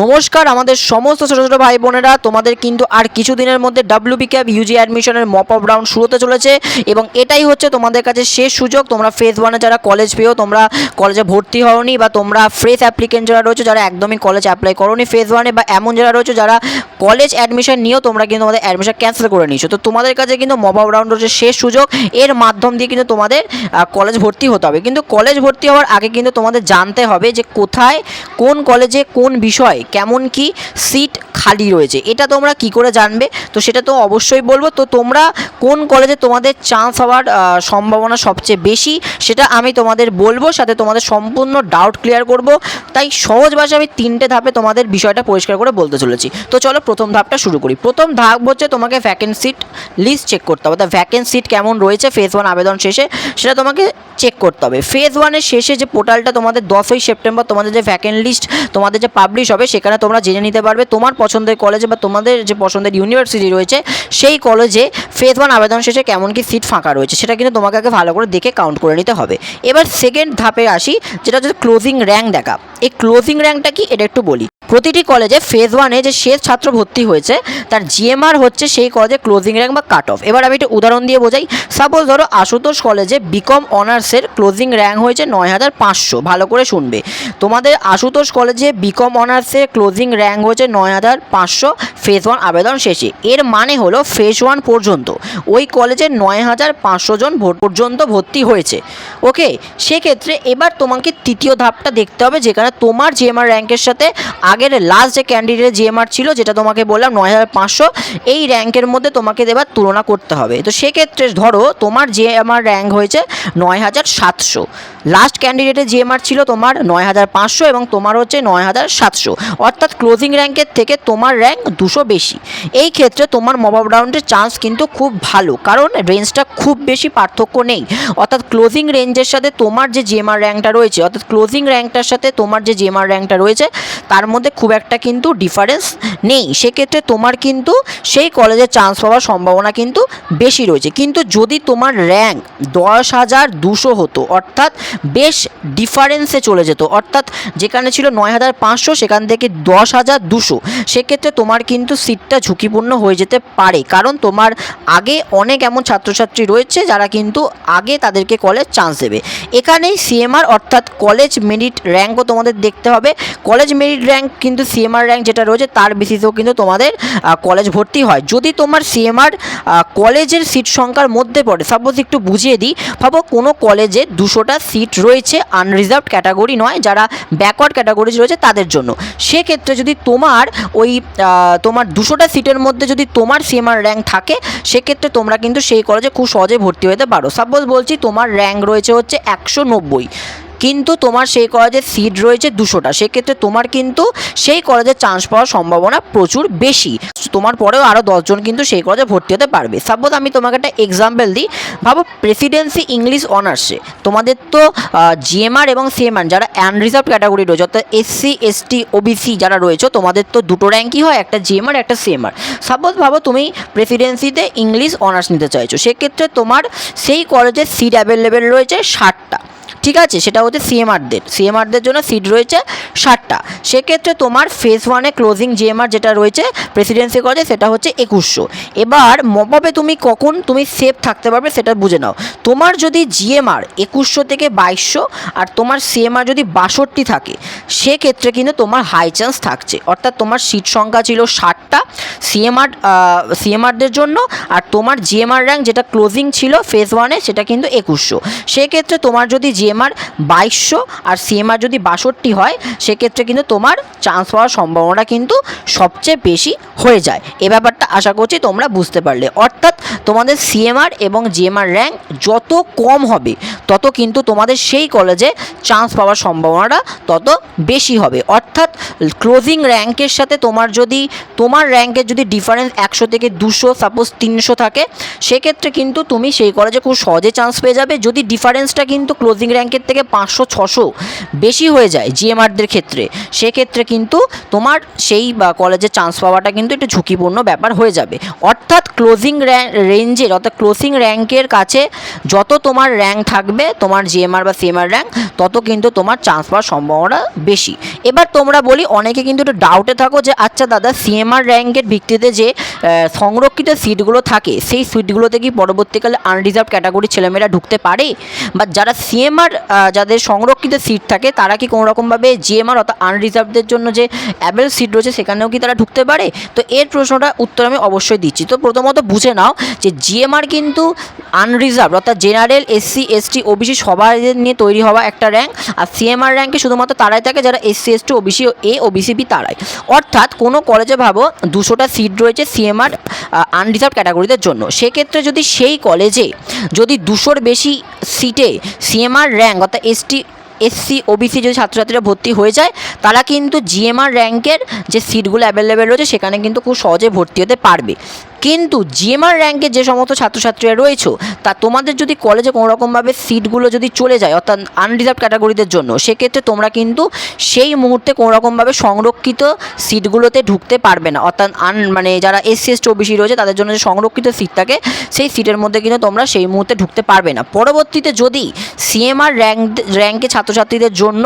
নমস্কার, আমাদের সমস্ত ছোটো ছোটো ভাই বোনেরা, তোমাদের কিন্তু আর কিছুদিনের মধ্যে ডাব্লিউবি ক্যাব ইউজি অ্যাডমিশনের মপ আপ রাউন্ড শুরু হতে চলেছে এবং এটাই হচ্ছে তোমাদের কাছে শেষ সুযোগ। তোমরা ফেজ ওয়ানে যারা কলেজ পেও তোমরা কলেজে ভর্তি হওনি বা তোমরা ফ্রেশ অ্যাপ্লিকেন্ট যারা রয়েছে, যারা একদমই কলেজ অ্যাপ্লাই করোনি ফেজ ওয়ানে বা এমন যারা রয়েছে যারা কলেজ অ্যাডমিশন নিয়েও তোমরা কিন্তু তোমাদের অ্যাডমিশন ক্যান্সেল করে নিয়েছো। তো তোমাদের কাছে কিন্তু মপ আপ রাউন্ড রয়েছে শেষ সুযোগ। এর মাধ্যম দিয়ে কিন্তু তোমাদের কলেজ ভর্তি হতে হবে। কিন্তু কলেজ ভর্তি হওয়ার আগে কিন্তু তোমাদের জানতে হবে যে কোথায়, কোন কলেজে কোন বিষয় কেমন কি সিট খালি রয়েছে। এটা তোমরা কি করে জানবে? তো সেটা তো অবশ্যই বলব। তো তোমরা কোন কলেজে তোমাদের চান্স হওয়ার সম্ভাবনা সবচেয়ে বেশি, সেটা আমি তোমাদের বলব। সাথে তোমাদের সম্পূর্ণ ডাউট ক্লিয়ার করব। তাই সহজ ভাষায় আমি তিনটে ধাপে তোমাদের বিষয়টা পরিষ্কার করে বলতে চলেছি। তো চলো প্রথম ধাপটা শুরু করি। প্রথম ধাপ হচ্ছে তোমাকে ভ্যাকেন্ট সিট লিস্ট চেক করতে হবে। অর্থাৎ ভ্যাকেন্ট সিট কেমন রয়েছে? ফেজ ওয়ান আবেদন শেষে সেটা তোমাকে চেক করতে হবে। ফেজ ওয়ানের শেষে যে পোর্টালটা তোমাদের দশই সেপ্টেম্বর তোমাদের যে ভ্যাকেন্ট লিস্ট তোমাদের যে পাবলিশ হবে সেখানে তোমরা জেনে নিতে পারবে তোমার পছন্দের কলেজে বা তোমাদের যে পছন্দের ইউনিভার্সিটি রয়েছে, সেই কলেজে ফেজ ওয়ান আবেদন শেষে কেমন কি সিট ফাঁকা রয়েছে, সেটা কিন্তু তোমাকে আগে ভালো করে দেখে কাউন্ট করে নিতে হবে। এবার সেকেন্ড ধাপে আসি, যেটা হচ্ছে ক্লোজিং র্যাঙ্ক দেখা। এই ক্লোজিং র্যাঙ্কটা কি? এটা একটু বলি। প্রতিটি কলেজে ফেজ ওয়ানে যে শেষ ছাত্র ভর্তি হয়েছে, তার জিএমআর হচ্ছে সেই কলেজে ক্লোজিং র্যাঙ্ক বা কাট অফ এবার আমি একটা উদাহরণ দিয়ে বোঝাই। সাপোজ ধরো আশুতোষ কলেজে বিকম অনার্সের ক্লোজিং র্যাঙ্ক হয়েছে নয় হাজার পাঁচশো। ভালো করে শুনবে। তোমাদের আশুতোষ কলেজে বিকম অনার্সের ক্লোজিং র্যাঙ্ক হয়েছে নয় হাজার পাঁচশো। ফেজ ওয়ান আবেদন শেষে। এর মানে হলো ফেজ ওয়ান পর্যন্ত। ওই কলেজে নয় হাজার পাঁচশো জন পর্যন্ত ভর্তি হয়েছে। ওকে সেক্ষেত্রে এবার তোমাকে তৃতীয় ধাপটা দেখতে হবে, যেখানে তোমার জিএমআর র্যাঙ্কের সাথে আগের লাস্ট যে ক্যান্ডিডেট জিএমআর ছিল, যেটা তোমাকে বললাম নয় হাজার পাঁচশো, এই র্যাঙ্কের মধ্যে তোমাকে এবার তুলনা করতে হবে। তো সেক্ষেত্রে ধরো, তোমার জিএমআর র্যাঙ্ক হয়েছে নয় হাজার সাতশো। লাস্ট ক্যান্ডিডেটের জিএমআর ছিল তোমার নয় হাজার পাঁচশো এবং তোমার হচ্ছে নয় হাজার সাতশো। অর্থাৎ ক্লোজিং র্যাঙ্কের থেকে তোমার র্যাঙ্ক দুশো বেশি। এই ক্ষেত্রে তোমার মব আপ রাউন্ডের চান্স কিন্তু খুব ভালো, কারণ রেঞ্জটা খুব বেশি পার্থক্য নেই। অর্থাৎ ক্লোজিং রেঞ্জের সাথে তোমার যে জেমার র্যাঙ্কটা রয়েছে, অর্থাৎ ক্লোজিং র্যাঙ্কটার সাথে তোমার যে জেমার র্যাঙ্কটা রয়েছে, তার মধ্যে খুব একটা কিন্তু ডিফারেন্স নেই। সেক্ষেত্রে তোমার কিন্তু সেই কলেজে চান্স পাওয়ার সম্ভাবনা কিন্তু বেশি রয়েছে। কিন্তু যদি তোমার র্যাঙ্ক দশ হাজার দুশো হতো, অর্থাৎ বেশ ডিফারেন্সে চলে যেত, অর্থাৎ যেখানে ছিল নয় হাজার পাঁচশো, সেখান থেকে দশ হাজার দুশো, সেক্ষেত্রে তোমার কিন্তু সিটটা ঝুঁকিপূর্ণ হয়ে যেতে পারে। কারণ তোমার আগে অনেক এমন ছাত্রছাত্রী রয়েছে যারা কিন্তু আগে তাদেরকে কলেজ চান্স দেবে। এখানেই সিএমআর অর্থাৎ কলেজ মেরিট র্যাঙ্কও তোমাদের দেখতে হবে। কলেজ মেরিট র্যাঙ্ক কিন্তু সিএমআর র্যাঙ্ক যেটা রয়েছে তার বেসিসেও কিন্তু তোমাদের কলেজ ভর্তি হয়। যদি তোমার সিএমআর কলেজের সিট সংখ্যার মধ্যে পড়ে সাপোজ একটু বুঝিয়ে দিই। ভাবো কোনো কলেজে দুশোটা সিট রয়েছে আনরিজার্ভড ক্যাটাগরি নয়, যারা ব্যাকওয়ার্ড ক্যাটাগরিজ রয়েছে তাদের জন্য। সেক্ষেত্রে যদি তোমার ওই তোমার দুশোটা সিটের মধ্যে যদি তোমার সিএমআর র্যাঙ্ক থাকে, সেক্ষেত্রে তোমরা কিন্তু সেই কলেজে খুব সহজে ভর্তি হতে পারো। সাপোজ বলছি তোমার র্যাঙ্ক রয়েছে হচ্ছে একশো নব্বই। কিন্তু তোমার সেই কলেজের সিট রয়েছে দুশোটা। সেক্ষেত্রে তোমার কিন্তু সেই কলেজে চান্স পাওয়ার সম্ভাবনা প্রচুর বেশি। তোমার পরেও আরও দশজন কিন্তু সেই কলেজে ভর্তি হতে পারবে। সাপোজ আমি তোমাকে একটা এক্সাম্পল দিই। ভাবো প্রেসিডেন্সি ইংলিশ অনার্সে তোমাদের তো জিএমআর এবং সিএমআর যারা আনরিজার্ভ ক্যাটাগরি রয়েছে, অর্থাৎ এসসি এসটি ওবিসি যারা রয়েছে, তোমাদের তো দুটো র্যাঙ্কই হয়, একটা জিএমআর একটা সিএমআর সাপোজ ভাবো তুমি প্রেসিডেন্সিতে ইংলিশ অনার্স নিতে চাইছো। সেক্ষেত্রে তোমার সেই কলেজের সিট অ্যাভেলেবেল রয়েছে ষাটটা। ঠিক আছে? সেটা হচ্ছে সিএমআরদের সিএমআরদের জন্য সিট রয়েছে ষাটটা। সেক্ষেত্রে তোমার ফেজ ওয়ানে ক্লোজিং জিএমআর যেটা রয়েছে প্রেসিডেন্সি কলেজে সেটা হচ্ছে একুশশো। এবার মপাবে তুমি কখন তুমি সেফ থাকতে পারবে সেটা বুঝে নাও। তোমার যদি জিএমআর একুশশো থেকে বাইশশো আর তোমার সিএমআর যদি বাষট্টি থাকে, সেক্ষেত্রে কিন্তু তোমার হাই চান্স থাকছে। অর্থাৎ তোমার সিট সংখ্যা ছিল ষাটটা সিএমআর সিএমআরদের জন্য আর তোমার জিএমআর র্যাঙ্ক যেটা ক্লোজিং ছিল ফেজ ওয়ানে সেটা কিন্তু একুশশো। সেক্ষেত্রে তোমার যদি জিএমআর বাইশশো আর সিএমআর যদি বাষট্টি হয়, সেক্ষেত্রে কিন্তু তোমার চান্স পাওয়ার সম্ভাবনা কিন্তু সবচেয়ে বেশি হয়ে যায়। এ ব্যাপারটা আশা করছি তোমরা বুঝতে পারলে। অর্থাৎ তোমাদের সিএমআর এবং জিএমআর র্যাঙ্ক যত কম হবে, তত কিন্তু তোমাদের সেই কলেজে চান্স পাওয়ার সম্ভাবনাটা তত বেশি হবে। অর্থাৎ ক্লোজিং র্যাঙ্কের সাথে তোমার যদি, তোমার র্যাঙ্কের যদি ডিফারেন্স একশো থেকে দুশো সাপোজ তিনশো থাকে, সেক্ষেত্রে কিন্তু তুমি সেই কলেজে খুব সহজে চান্স পেয়ে যাবে। যদি ডিফারেন্সটা কিন্তু ক্লোজিং র্যাঙ্ক র্যাঙ্কের থেকে পাঁচশো, ছশো বেশি হয়ে যায় জিএমআরদের ক্ষেত্রে। সেক্ষেত্রে কিন্তু তোমার সেই, বা কলেজে চান্স পাওয়াটা কিন্তু একটু ঝুঁকিপূর্ণ ব্যাপার হয়ে যাবে। অর্থাৎ ক্লোজিং রেঞ্জের অর্থাৎ ক্লোজিং র্যাঙ্কের কাছে যত তোমার র্যাঙ্ক থাকবে, তোমার জিএমআর বা সিএমআর র্যাঙ্ক তত কিন্তু তোমার চান্স পাওয়ার সম্ভাবনা বেশি। এবার তোমরা বলি, অনেকে কিন্তু একটু ডাউটে থাকো যে আচ্ছা দাদা সিএমআর র্যাঙ্কের ভিত্তিতে যে সংরক্ষিত সিটগুলো থাকে, সেই সিটগুলোতে কি পরবর্তীকালে আনরিজার্ভ ক্যাটাগরি ছেলেমেয়েরা ঢুকতে পারে? বা যারা সিএমআর যাদের সংরক্ষিত সিট থাকে, তারা কি কোনো রকমভাবে জিএমআর অর্থাৎ আনরিজার্ভদের জন্য যে অ্যাভেল সিট রয়েছে, সেখানেও কি তারা ঢুকতে পারে? তো এর প্রশ্নটা উত্তর আমি অবশ্যই দিচ্ছি। তো প্রথমত বুঝে নাও যে জিএমআর কিন্তু আনরিজার্ভ অর্থাৎ জেনারেল এসসি এসটি ওবিসি সবার নিয়ে তৈরি হওয়া একটা র্যাঙ্ক আর সিএমআর র্যাঙ্কে শুধুমাত্র তারাই থাকে, যারা SC ST OBC A OBC B তারাই। অর্থাৎ কোনো কলেজে ভাবো, দুশোটা সিট রয়েছে সিএমআর আনরিজার্ভ ক্যাটাগরিদের জন্য। সেক্ষেত্রে যদি সেই কলেজে যদি দুশোর বেশি সিটে সিএমআর র্যাঙ্ক অর্থাৎ এসটি এসসি ওবিসি যদি ছাত্রছাত্রীরা ভর্তি হয়ে যায়, তারা কিন্তু জিএমআর র্যাঙ্কের যে সিটগুলো অ্যাভেলেবেল রয়েছে, সেখানে কিন্তু খুব সহজে ভর্তি হতে পারবে। কিন্তু জিএমআর র্যাঙ্কে যে সমস্ত ছাত্রছাত্রীরা রয়েছে, তা তোমাদের যদি কলেজে কোনো রকমভাবে সিটগুলো যদি চলে যায়, অর্থাৎ আনরিজার্ভ ক্যাটাগরিদের জন্য, সেক্ষেত্রে তোমরা কিন্তু সেই মুহূর্তে কোনো রকমভাবে সংরক্ষিত সিটগুলোতে ঢুকতে পারবে না। অর্থাৎ আন মানে যারা এসসি এসটি ওবিসি রয়েছে, তাদের জন্য যে সংরক্ষিত সিট থাকে, সেই সিটের মধ্যে কিন্তু তোমরা সেই মুহূর্তে ঢুকতে পারবে না। পরবর্তীতে যদি সিএমআর র্যাঙ্ক র্যাঙ্কে ছাত্রছাত্রীদের জন্য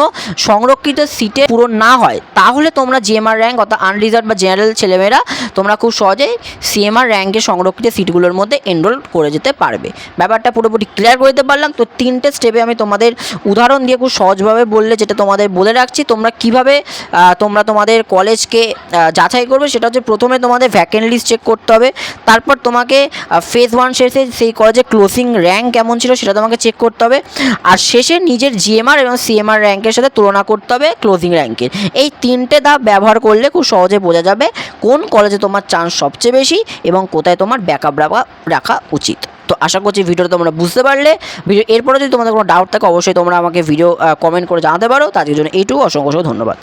সংরক্ষিত সিটে পূরণ না হয়, তাহলে তোমরা জিএমআর র্যাঙ্ক অর্থাৎ আনরিজার্ভ বা জেনারেল ছেলেমেয়েরা, তোমরা খুব সহজেই সিএমআর র্যাঙ্কে সংরক্ষিত সিটগুলোর মধ্যে এনরোল করে যেতে পারবে। ব্যাপারটা পুরোপুরি ক্লিয়ার করে দিতে পারলাম। তো তিনটে স্টেপে আমি তোমাদের উদাহরণ দিয়ে খুব সহজভাবে বললে যেটা তোমাদের বলে রাখছি, তোমরা কীভাবে তোমরা তোমাদের কলেজকে যাচাই করবে সেটা হচ্ছে প্রথমে তোমাদের ভ্যাকেন্ট লিস্ট চেক করতে হবে। তারপর তোমাকে ফেজ ওয়ান শেষে সেই কলেজের ক্লোজিং র্যাঙ্ক কেমন ছিল সেটা তোমাকে চেক করতে হবে। আর শেষে নিজের জিএমআর এবং সিএমআর র্যাঙ্কের সাথে তুলনা করতে হবে ক্লোজিং র্যাঙ্কের এই তিনটে ধাপ ব্যবহার করলে খুব সহজে বোঝা যাবে কোন কলেজে তোমার চান্স সবচেয়ে বেশি এবং কোথায় তোমার ব্যাকআপ রাখা রাখা উচিত। তো আশা করছি ভিডিওটা তোমরা বুঝতে পারলে। ভিডিও, এরপরে যদি তোমাদের কোনো ডাউট থাকে, অবশ্যই তোমরা আমাকে ভিডিও কমেন্ট করে জানাতে পারো। তাদের জন্য এইটুকু অসংখ্য ধন্যবাদ।